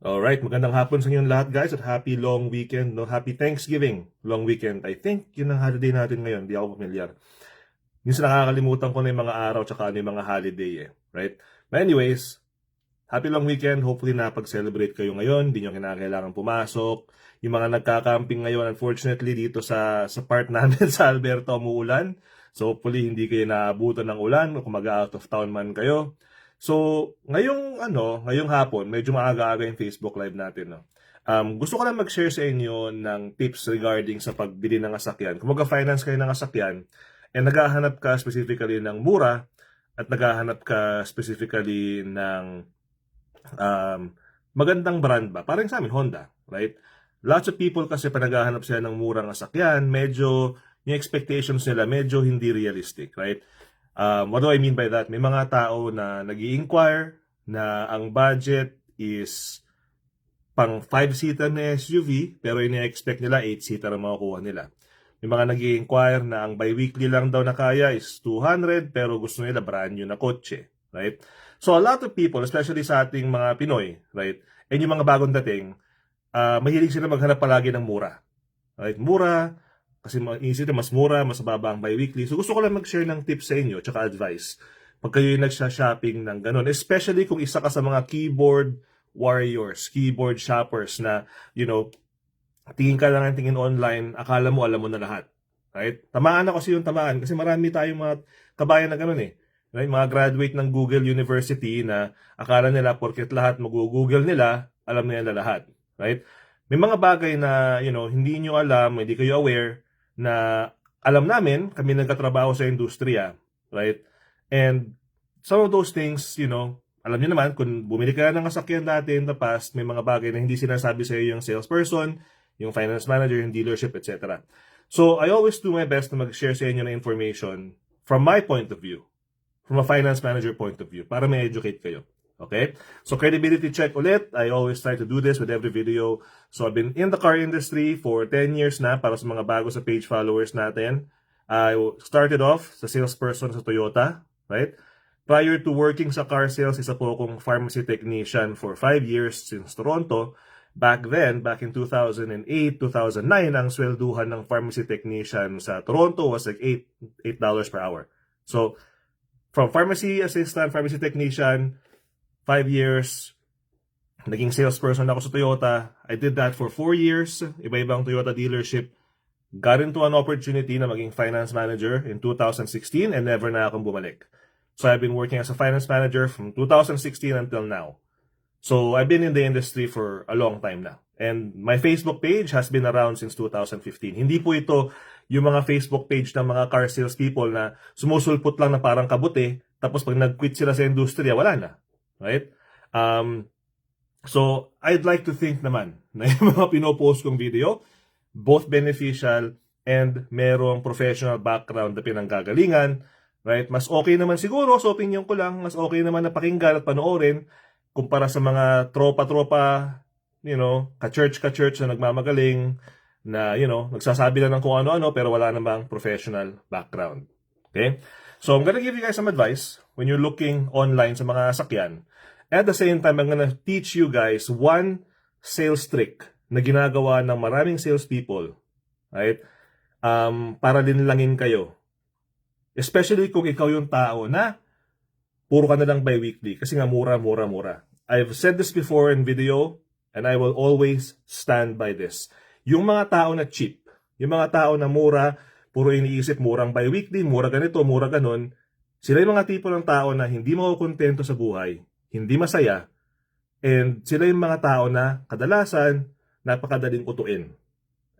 Alright, magandang hapon sa inyong lahat guys at happy long weekend, no? Happy Thanksgiving long weekend. I think yun ang holiday natin ngayon, di ako familiar. Minsan nakakalimutan ko na yung mga araw tsaka ano yung mga holiday eh, right? But anyways, happy long weekend. Hopefully napag-celebrate kayo ngayon, di nyo kinakailangan pumasok. Yung mga nagka-camping ngayon, unfortunately dito sa sa part namin sa Alberta umuulan. So hopefully hindi kayo naabutan ng ulan o kung mag-out of town man kayo. So, ngayong ano, ngayong hapon, medyo maaga-aga yung Facebook Live natin, no. Um, gusto ko lang mag-share sa inyo ng tips regarding sa pagbili ng asakyan. Kung mag-finance kayo ng asakyan, and naghahanap ka specifically ng mura at naghahanap ka specifically ng um, magandang brand ba? Parang sa amin, Honda, right? Lots of people kasi pa naghahanap sila ng murang asakyan, medyo yung expectations nila medyo hindi realistic, right? Um, what do I mean by that? May mga tao na nag inquire na ang budget is pang 5-seater na SUV pero ini-expect nila 8-seater ang makukuha nila. May mga nag inquire na ang bi-weekly lang daw na kaya is 200 pero gusto nila brand new na kotse. Right? So a lot of people, especially sa ating mga Pinoy, right? And yung mga bagong dating, uh, mahilig sila maghanap palagi ng mura. Right? Mura, kasi iisip na mas mura, mas mababa ang bi-weekly. So gusto ko lang mag-share ng tips sa inyo, tsaka advice. Pag kayo yung nagsha-shopping ng ganun. Especially kung isa ka sa mga keyboard warriors, keyboard shoppers na, you know, tingin ka lang ang tingin online, akala mo alam mo na lahat. Right? Tamaan na kasi yung tamaan. Kasi marami tayong mga kabayan na ganun eh. Right? Mga graduate ng Google University na akala nila porket lahat mag-google nila, alam nila lahat. Right? May mga bagay na, you know, hindi nyo alam, hindi kayo aware, na alam namin, kami nagkatrabaho sa industriya, right? And some of those things, you know, alam niyo naman, kung bumili ka ng kasakyan dati in the past, may mga bagay na hindi sinasabi sa iyo yung salesperson, yung finance manager, yung dealership, etc. So, I always do my best na mag-share sa inyo ng information from my point of view, from a finance manager point of view, para may educate kayo. Okay? So credibility check ulit. I always try to do this with every video. So I've been in the car industry for 10 years na para sa mga bago sa page followers natin. I started off sa salesperson sa Toyota, right? Prior to working sa car sales, isa po akong pharmacy technician for 5 years since Toronto. Back then, back in 2008, 2009, ang swelduhan ng pharmacy technician sa Toronto was like 8, $8 per hour. So, from pharmacy assistant, pharmacy technician, five years, naging salesperson ako sa Toyota. I did that for four years, iba-ibang Toyota dealership. Got into an opportunity na maging finance manager in 2016 and never na akong bumalik. So I've been working as a finance manager from 2016 until now. So I've been in the industry for a long time na. And my Facebook page has been around since 2015. Hindi po ito yung mga Facebook page ng mga car sales people na sumusulpot lang na parang kabuti, tapos pag nag-quit sila sa industriya, wala na. Right? Um, so, I'd like to think naman na yung mga pinopost kong video, both beneficial and merong professional background na pinanggagalingan, right? Mas okay naman siguro, sa opinion ko lang, mas okay naman na pakinggan at panoorin kumpara sa mga tropa-tropa, you know, ka-church ka-church na nagmamagaling, na, you know, nagsasabi lang ng kung ano-ano pero wala namang professional background. Okay? So, I'm gonna give you guys some advice when you're looking online sa mga sakyan. At the same time, I'm gonna teach you guys one sales trick na ginagawa ng maraming salespeople, right? Um, para linlangin kayo. Especially kung ikaw yung tao na puro ka na lang bi-weekly kasi nga mura, mura, mura. I've said this before in video and I will always stand by this. Yung mga tao na cheap, yung mga tao na mura, puro iniisip murang bi-weekly, mura ganito, mura ganon, sila yung mga tipo ng tao na hindi makukontento sa buhay, hindi masaya, and sila yung mga tao na kadalasan napakadaling utuin.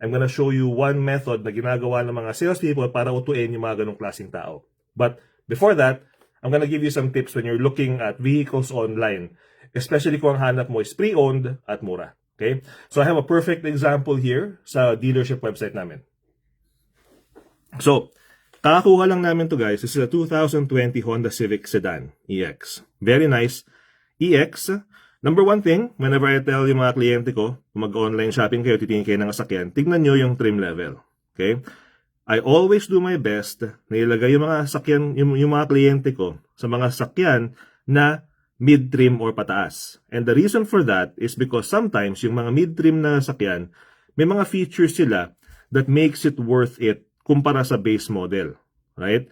I'm gonna show you one method na ginagawa ng mga salespeople para utuin yung mga ganong klaseng tao. But before that, I'm gonna give you some tips when you're looking at vehicles online, especially kung ang hanap mo is pre-owned at mura. Okay? So I have a perfect example here sa dealership website namin. So, kakakuha lang namin to guys. Is a 2020 Honda Civic Sedan EX. Very nice. EX, number one thing, whenever I tell yung mga kliyente ko, mag-online shopping kayo, titingin kayo ng sasakyan, tignan nyo yung trim level. Okay? I always do my best na ilagay yung mga sakyan, yung, yung mga kliyente ko sa mga sakyan na mid-trim or pataas. And the reason for that is because sometimes yung mga mid-trim na sakyan, may mga features sila that makes it worth it kumpara sa base model. Right?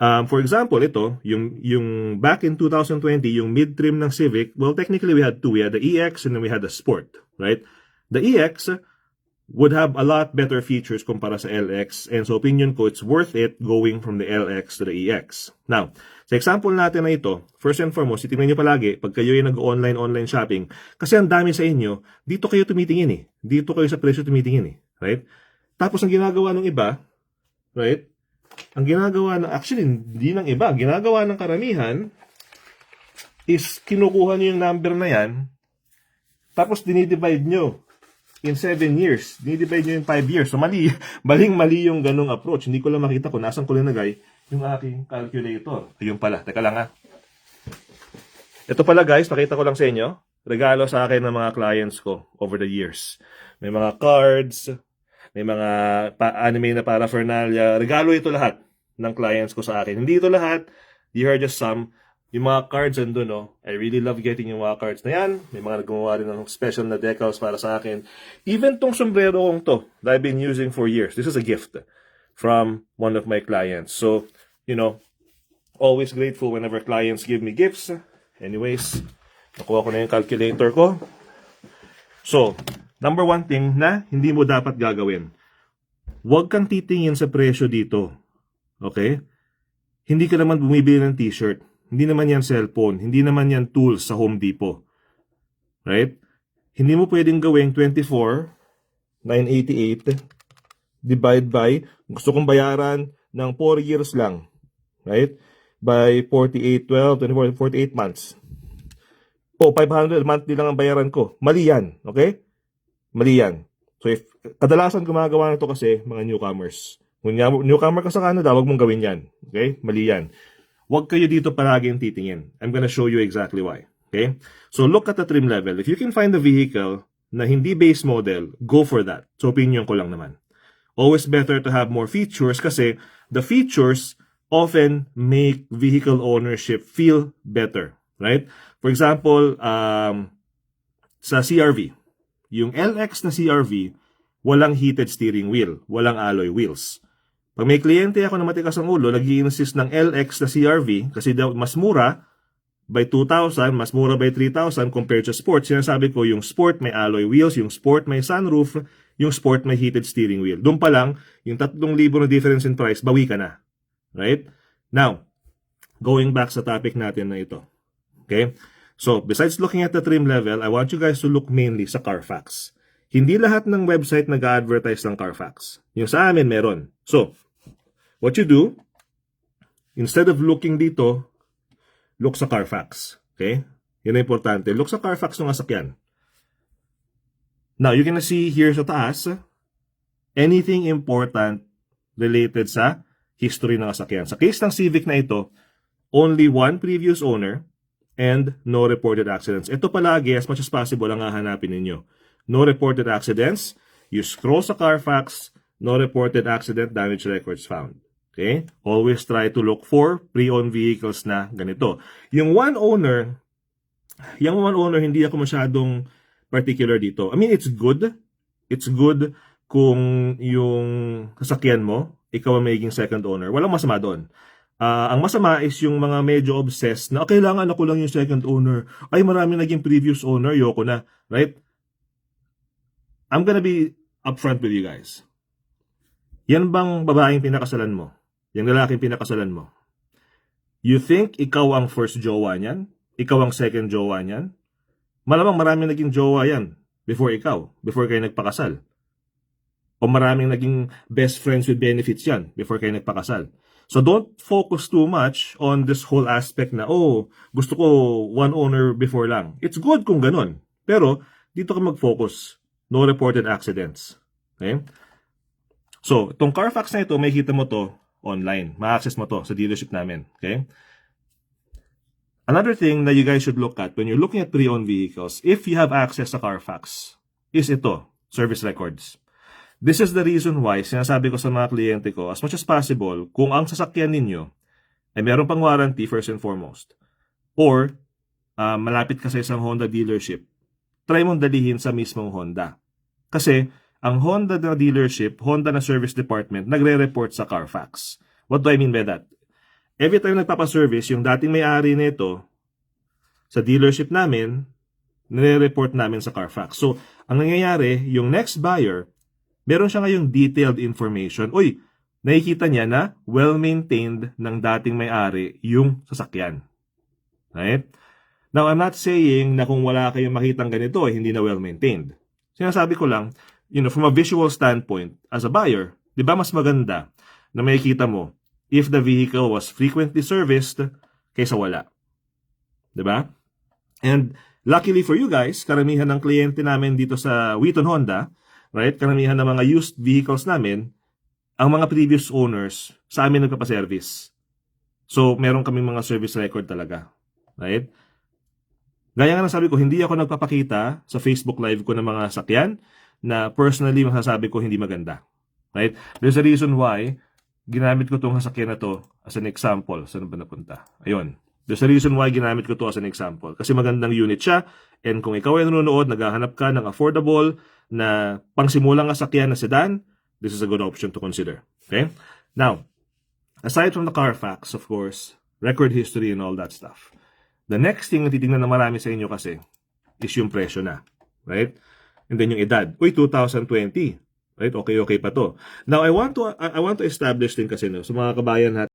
Um, for example, ito, yung, yung back in 2020, yung mid-trim ng Civic, well, technically we had two. We had the EX and then we had the Sport. Right? The EX would have a lot better features kumpara sa LX and so opinion ko it's worth it going from the LX to the EX. Now, sa example natin na ito, first and foremost, itingnan nyo palagi pag kayo ay nag-online online shopping kasi ang dami sa inyo, dito kayo tumitingin eh. Dito kayo sa presyo tumitingin eh. Right? Tapos ang ginagawa ng iba, right? Ang ginagawa ng, actually, hindi ng iba, ginagawa ng karamihan is kinukuha nyo yung number na yan tapos dinidivide nyo in 7 years. Dinidivide nyo in 5 years. So, mali. Maling-mali yung ganong approach. Hindi ko lang makita kung nasan ko linagay yung aking calculator. Ayun pala. Teka lang ha. Ito pala guys, pakita ko lang sa inyo. Regalo sa akin ng mga clients ko over the years. May mga cards, may mga pa- anime na paraphernalia. Regalo ito lahat ng clients ko sa akin. Hindi ito lahat. You heard just some. Yung mga cards andun, no? I really love getting yung mga cards na yan. May mga naggumawa rin ng special na decals para sa akin. Even tong sombrero kong to that I've been using for years. This is a gift from one of my clients. So, you know, always grateful whenever clients give me gifts. Anyways, nakuha ko na yung calculator ko. So, number one thing na hindi mo dapat gagawin. Huwag kang titingin sa presyo dito. Okay? Hindi ka naman bumibili ng t-shirt. Hindi naman yan cellphone. Hindi naman yan tools sa Home Depot. Right? Hindi mo pwedeng gawing 24, 988, divide by, gusto kong bayaran ng 4 years lang. Right? By 48, 12, 24, 48 months. O, 500 monthly lang ang bayaran ko. Mali yan. Okay? Mali yan. So, if, kadalasan gumagawa nito kasi mga newcomers. Kung newcomer ka sa Canada, wag mong gawin yan. Okay? Mali yan. Huwag kayo dito palaging titingin. I'm gonna show you exactly why. Okay? So, look at the trim level. If you can find a vehicle na hindi base model, go for that. So, opinion ko lang naman. Always better to have more features kasi the features often make vehicle ownership feel better. Right? For example, um, sa CRV, yung LX na CRV, walang heated steering wheel, walang alloy wheels. Pag may kliyente ako na matikas ang ulo, nag insist ng LX na CRV kasi daw mas mura by 2,000, mas mura by 3,000 compared sa Sport. Sinasabi ko, yung Sport may alloy wheels, yung Sport may sunroof, yung Sport may heated steering wheel. Doon pa lang, yung 3,000 na difference in price, bawi ka na. Right? Now, going back sa topic natin na ito. Okay? So, besides looking at the trim level, I want you guys to look mainly sa Carfax. Hindi lahat ng website nag-advertise ng Carfax. Yung sa amin, meron. So, what you do, instead of looking dito, look sa Carfax. Okay? Yan ang importante. Look sa Carfax ng sasakyan. Now, you're gonna see here sa taas, anything important related sa history ng sasakyan. Sa case ng Civic na ito, only one previous owner and no reported accidents. Ito palagi, as much as possible, ang hahanapin ninyo. No reported accidents. You scroll sa Carfax, no reported accident, damage records found. Okay? Always try to look for pre-owned vehicles na ganito. Yung one owner, yung one owner, hindi ako masyadong particular dito. I mean, it's good. It's good kung yung sasakyan mo, ikaw ang magiging second owner. Walang masama doon. Ah, ang masama is yung mga medyo obsessed na "Ah, kailangan ako lang yung second owner. Ay, marami naging previous owner, yoko na. Right? I'm gonna be upfront with you guys. Yan bang babaeng pinakasalan mo? Yung lalaking pinakasalan mo? You think ikaw ang first jowa niyan? Ikaw ang second jowa niyan? Malamang maraming naging jowa yan before ikaw, before kayo nagpakasal. O maraming naging best friends with benefits yan before kayo nagpakasal. So don't focus too much on this whole aspect na, oh, gusto ko one owner before lang. It's good kung ganun. Pero dito ka mag-focus. No reported accidents. Okay? So, itong Carfax na ito, may kita mo to online. Ma-access mo to sa dealership namin. Okay? Another thing that you guys should look at when you're looking at pre-owned vehicles, if you have access sa Carfax, is ito, service records. This is the reason why sinasabi ko sa mga kliyente ko, as much as possible, kung ang sasakyan ninyo ay meron pang warranty first and foremost, or ah, malapit ka sa isang Honda dealership, try mong dalihin sa mismong Honda. Kasi, ang Honda na dealership, Honda na service department, nagre-report sa Carfax. What do I mean by that? Every time nagpapaservice, yung dating may-ari nito, sa dealership namin, nire-report namin sa Carfax. So, ang nangyayari, yung next buyer, meron siya ngayong detailed information. Uy, nakikita niya na well-maintained ng dating may-ari yung sasakyan. Right? Now, I'm not saying na kung wala kayong makitang ganito, eh, hindi na well-maintained. Sinasabi ko lang, you know, from a visual standpoint, as a buyer, di ba mas maganda na makikita mo if the vehicle was frequently serviced kaysa wala. Di ba? And luckily for you guys, karamihan ng kliyente namin dito sa Wheaton Honda, right? Karamihan ng mga used vehicles namin, ang mga previous owners sa amin nagpapaservice. So, meron kaming mga service record talaga. Right? Gaya nga ng sabi ko, hindi ako nagpapakita sa Facebook Live ko ng mga sakyan na personally masasabi ko hindi maganda. Right? There's a reason why ginamit ko tong sasakyan na to as an example. Saan ba napunta? Ayun. There's a reason why ginamit ko to as an example. Kasi magandang unit siya. And kung ikaw ay nanonood, naghahanap ka ng affordable na pangsimulang sasakyan na sedan, this is a good option to consider. Okay? Now, aside from the Carfax, of course, record history and all that stuff, the next thing na titingnan ng marami sa inyo kasi is yung presyo na. Right? And then yung edad. Uy, 2020. Right? Okay, okay pa to. Now, I want to I want to establish din kasi no, sa mga kabayan natin